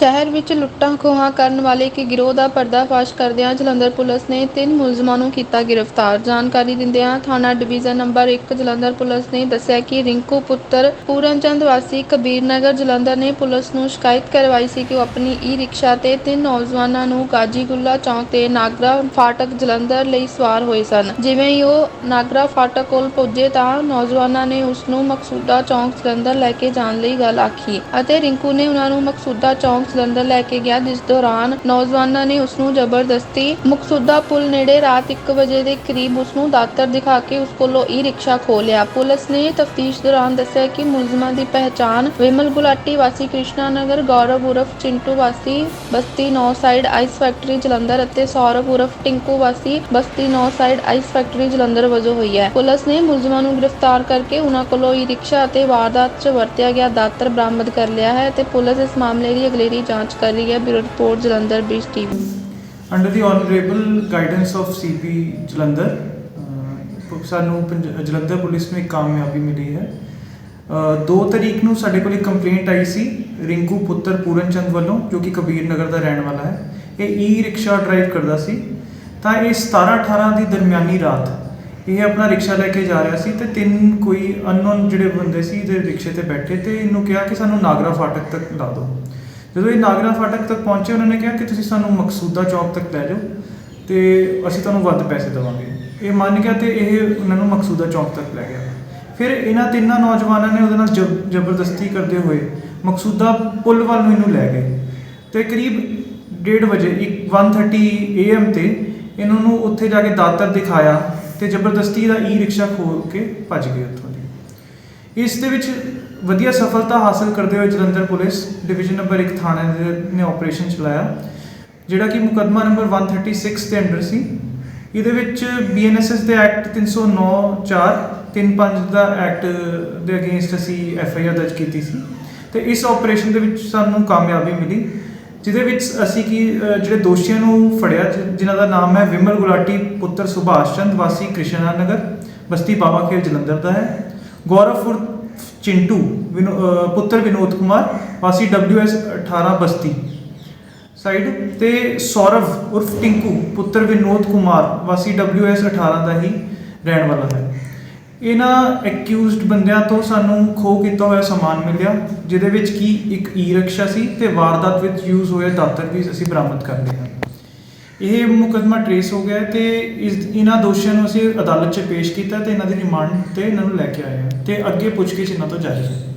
ਸ਼ਹਿਰ ਵਿੱਚ ਲੁੱਟਾਂ ਖੋਹਾਂ ਕਰਨ ਵਾਲੇ ਇੱਕ ਗਿਰੋਹ ਦਾ ਪਰਦਾਫਾਸ਼ ਕਰਦਿਆਂ ਜਲੰਧਰ ਪੁਲਿਸ ਨੇ ਤਿੰਨ ਮੁਲਜ਼ਮਾਂ ਨੂੰ ਕੀਤਾ ਗ੍ਰਿਫਤਾਰ। ਜਾਣਕਾਰੀ ਦਿੰਦਿਆਂ ਥਾਣਾ ਡਿਵੀਜ਼ਨ ਨੰਬਰ 1 ਜਲੰਧਰ ਪੁਲਿਸ ਨੇ ਦੱਸਿਆ ਕਿ ਰਿੰਕੂ ਪੁੱਤਰ ਪੂਰਨਚੰਦ ਵਾਸੀ ਕਬੀਰਨਗਰ ਜਲੰਧਰ ਨੇ ਪੁਲਿਸ ਨੂੰ ਸ਼ਿਕਾਇਤ ਕਰਵਾਈ ਸੀ ਕਿ ਉਹ ਆਪਣੀ ਈ ਰਿਕਸ਼ਾ ਤੇ ਤਿੰਨ ਨੌਜਵਾਨਾਂ ਨੂੰ ਗਾਜੀਗੁੱਲਾ ਚੌਂਕ ਤੇ ਨਾਗਰਾ ਫਾਟਕ ਜਲੰਧਰ ਲਈ ਸਵਾਰ ਹੋਏ ਸਨ। ਜਿਵੇਂ ਹੀ ਉਹ ਨਾਗਰਾ ਫਾਟਕ ਕੋਲ ਪੁੱਜੇ ਤਾਂ ਨੌਜਵਾਨਾਂ ਨੇ ਉਸ ਨੂੰ ਮਕਸੂਦਾ ਚੌਂਕ ਜਲੰਧਰ ਲੈ ਕੇ ਜਾਣ ਲਈ ਗੱਲ ਆਖੀ ਅਤੇ ਰਿੰਕੂ ਨੇ ਉਹਨਾਂ ਨੂੰ ਮਕਸੂਦਾ ਚੌਂਕ ਜਲੰਧਰ ਲੈ ਕੇ ਗਿਆ, ਜਿਸ ਦੌਰਾਨ ਨੌਜਵਾਨਾਂ ਨੇ ਉਸ ਨੂੰ ਜ਼ਬਰਦਸਤੀ ਮਕਸੂਦਾ ਪੁਲ ਨੇੜੇ ਰਾਤ 1 ਵਜੇ ਦੇ ਕਰੀਬ ਉਸ ਨੂੰ ਦਾਤਰ ਦਿਖਾ ਕੇ ਉਸ ਕੋਲੋਂ ਈ ਰਿਕਸ਼ਾ ਖੋਹ ਲਿਆ। ਪੁਲਿਸ ਨੇ ਤਫਤੀਸ਼ ਦੌਰਾਨ ਦੱਸਿਆ ਕਿ ਮੁਲਜ਼ਮਾਂ ਦੀ ਪਹਿਚਾਣ ਵਿਮਲ ਗੁਲਾਟੀ, ਵਾਸੀ ਕ੍ਰਿਸ਼ਨਾ ਨਗਰ, ਗੌਰਵ ਉਰਫ ਚਿੰਟੂ ਵਾਸੀ, Basti 9 side ice factory Jalandhar ਅਤੇ ਸੌਰਵ ਉਰਫ ਟਿੰਕੂ ਵਾਸੀ, Basti 9 side ice factory Jalandhar ਵਜੋਂ ਹੋਈ ਹੈ। ਪੁਲਿਸ ਨੇ ਮੁਲਜ਼ਮਾਂ ਨੂੰ ਗ੍ਰਿਫਤਾਰ ਕਰਕੇ ਉਨ੍ਹਾਂ ਕੋਲੋਂ ਈ ਰਿਕਸ਼ਾ ਅਤੇ ਵਾਰਦਾਤ 'ਚ ਵਰਤਿਆ ਗਿਆ ਦਾਤਰ ਬਰਾਮਦ ਕਰ ਲਿਆ ਹੈ ਤੇ ਪੁਲਿਸ ਇਸ ਮਾਮਲੇ ਦੀ ਅਗਲੇਰੀ ਜਾਂਚ ਕਰ ਰਹੀ ਹੈ bureau report Jalandhar beach TV. Under the honourable guidance of CP Jalandhar uh, ਸਾਨੂੰ ਪੰਜ- ਜਲੰਧਰ ਪੁਲਿਸ ਨੂੰ ਇੱਕ ਕਾਮਯਾਬੀ ਮਿਲੀ ਹੈ। 2 ਤਰੀਕ ਨੂੰ ਸਾਡੇ ਕੋਲ ਇੱਕ ਕੰਪਲੇਂਟ ਆਈ ਸੀ ਰਿੰਕੂ ਪੁੱਤਰ ਪੂਰਨ ਚੰਦ ਵੱਲੋਂ ਜੋ ਕਿ ਕਬੀਰ ਨਗਰ ਦਾ ਰਹਿਣ ਵਾਲਾ ਹੈ। ਇਹ ਈ ਰਿਕਸ਼ਾ ਡਰਾਈਵ ਕਰਦਾ ਸੀ। ਤਾਂ ਇਹ 17 18 ਦੀ ਦਰਮਿਆਨੀ ਰਾਤ ਇਹ ਆਪਣਾ ਰਿਕਸ਼ਾ ਲੈ ਕੇ ਜਾ ਰਿਹਾ ਸੀ ਤੇ ਤਿੰਨ ਕੋਈ ਅਨਨੋਨ ਜਿਹੜੇ ਬੰਦੇ ਸੀ ਇਹਦੇ ਰਿਕਸ਼ੇ ਤੇ ਬੈਠੇ ਤੇ ਇਹਨੂੰ ਕਿਹਾ ਕਿ ਸਾਨੂੰ ਨਾਗਰਾ ਫਾਟਕ ਤੱਕ ਲਾ ਦਿਓ। ਜਦੋਂ ਇਹ ਨਾਗਰਾ ਫਾਟਕ ਤੱਕ ਪਹੁੰਚੇ, ਉਹਨਾਂ ਨੇ ਕਿਹਾ ਕਿ ਤੁਸੀਂ ਸਾਨੂੰ ਮਕਸੂਦਾ ਚੌਕ ਤੱਕ ਲੈ ਜਾਓ ਤੇ ਅਸੀਂ ਤੁਹਾਨੂੰ ਵੱਧ ਪੈਸੇ ਦੇਵਾਂਗੇ। ਇਹ ਮੰਨ ਗਿਆ ਤੇ ਇਹ ਉਹਨਾਂ ਨੂੰ ਮਕਸੂਦਾ ਚੌਕ ਤੱਕ ਲੈ ਗਿਆ। ਫਿਰ ਇਹਨਾਂ ਤਿੰਨਾਂ ਨੌਜਵਾਨਾਂ ਨੇ ਉਹਦੇ ਨਾਲ ਜ਼ਬ- ਜ਼ਬਰਦਸਤੀ ਕਰਦੇ ਹੋਏ ਮਕਸੂਦਾ ਪੁਲ ਵੱਲ ਨੂੰ ਇਹਨੂੰ ਲੈ ਗਏ ਤੇ ਕਰੀਬ 1:30 ਵਜੇ, ਇੱਕ 1:30 AM ਤੇ ਇਹਨਾਂ ਨੂੰ ਉੱਥੇ ਜਾ ਕੇ ਦਾਤਰ ਦਿਖਾਇਆ ਤੇ ਜ਼ਬਰਦਸਤੀ ਦਾ ਈ ਰਿਕਸ਼ਾ ਖੋਲ ਕੇ ਭੱਜ ਗਏ ਉੱਥੋਂ ਦੀ। ਇਸ ਦੇ ਵਿੱਚ ਵਧੀਆ ਸਫਲਤਾ ਹਾਸਲ ਕਰਦੇ ਹੋਏ ਜਲੰਧਰ ਪੁਲਿਸ ਡਿਵੀਜ਼ਨ ਨੰਬਰ 1 ਥਾਣੇ ਦੇ ਨੇ ਆਪਰੇਸ਼ਨ ਚਲਾਇਆ, ਜਿਹੜਾ ਕਿ ਮੁਕੱਦਮਾ ਨੰਬਰ 136 ਦੇ ਅੰਡਰ ਸੀ। ਇਹਦੇ ਵਿੱਚ ਬੀਐਨਐਸਐਸ ਦੇ ਐਕਟ 309 4 35 ਦਾ ਐਕਟ ਦੇ ਅਗੇਂਸਟ ਅਸੀਂ ਐਫਆਈਆਰ ਦਰਜ ਕੀਤੀ ਸੀ। ਤੇ ਇਸ ਆਪਰੇਸ਼ਨ ਦੇ ਵਿੱਚ ਸਾਨੂੰ ਕਾਮਯਾਬੀ ਮਿਲੀ, ਜਿਹਦੇ ਵਿੱਚ ਅਸੀਂ ਕੀ ਜਿਹੜੇ ਦੋਸ਼ੀਆਂ ਨੂੰ ਫੜਿਆ, ਜਿ- ਜਿਨ੍ਹਾਂ ਦਾ ਨਾਮ ਹੈ ਵਿਮਲ ਗੁਲਾਟੀ, ਪੁੱਤਰ ਸੁਭਾਸ਼ ਚੰਦ, ਵਾਸੀ ਕ੍ਰਿਸ਼ਨਾ ਨਗਰ, ਬਸਤੀ ਬਾਬਾ ਖੇਲ ਜਲੰਧਰ ਦਾ ਹੈ। ਗੌਰਵਪੁਰ ਚਿੰਟੂ ਵਿਨੋ- ਪੁੱਤਰ ਵਿਨੋਦ ਕੁਮਾਰ, ਵਾਸੀ ਡਬਲਯੂਐਸ 18 ਬਸਤੀ। ਸਾਈਡ ਤੇ ਸੌਰਵ ਉਰਫ ਟਿੰਕੂ, ਪੁੱਤਰ ਵਿਨੋਦ ਕੁਮਾਰ, ਵਾਸੀ ਡਬਲਯੂਐਸ 18 ਦਾ ਹੀ ਰਹਿਣ ਵਾਲਾ ਹੈ। ਇਹਨਾਂ ਐਕਿਊਜ਼ਡ ਬੰਦਿਆਂ ਤੋਂ ਸਾਨੂੰ ਖੋਹ ਕੀਤਾ ਹੋਇਆ ਸਮਾਨ ਮਿਲਿਆ, ਜਿਹਦੇ ਵਿੱਚ ਕੀ ਇੱਕ ਈ ਰਿਕਸ਼ਾ ਸੀ ਤੇ ਵਾਰਦਾਤ ਵਿੱਚ ਯੂਜ਼ ਹੋਏ ਦਾਤਰ ਵੀ ਅਸੀਂ ਬਰਾਮਦ ਕਰ ਲਏ ਹਨ। ਇਹ ਮੁਕਦਮਾ ਟਰੇਸ ਹੋ ਗਿਆ ਹੈ ਤੇ ਇਸ ਇਹਨਾਂ ਦੋਸ਼ੀਆਂ ਨੂੰ ਅਸੀਂ ਅਦਾਲਤ 'ਚ ਪੇਸ਼ ਕੀਤਾ ਤੇ ਇਹਨਾਂ ਦੀ ਰਿਮਾਂਡ ਤੇ ਇਹਨਾਂ ਨੂੰ ਲੈ ਕੇ ਆਏ ਹਾਂ ਤੇ ਅੱਗੇ ਪੁੱਛਗਿੱਛ ਇਹਨਾਂ ਤੋਂ ਜਾਰੀ ਹੈ।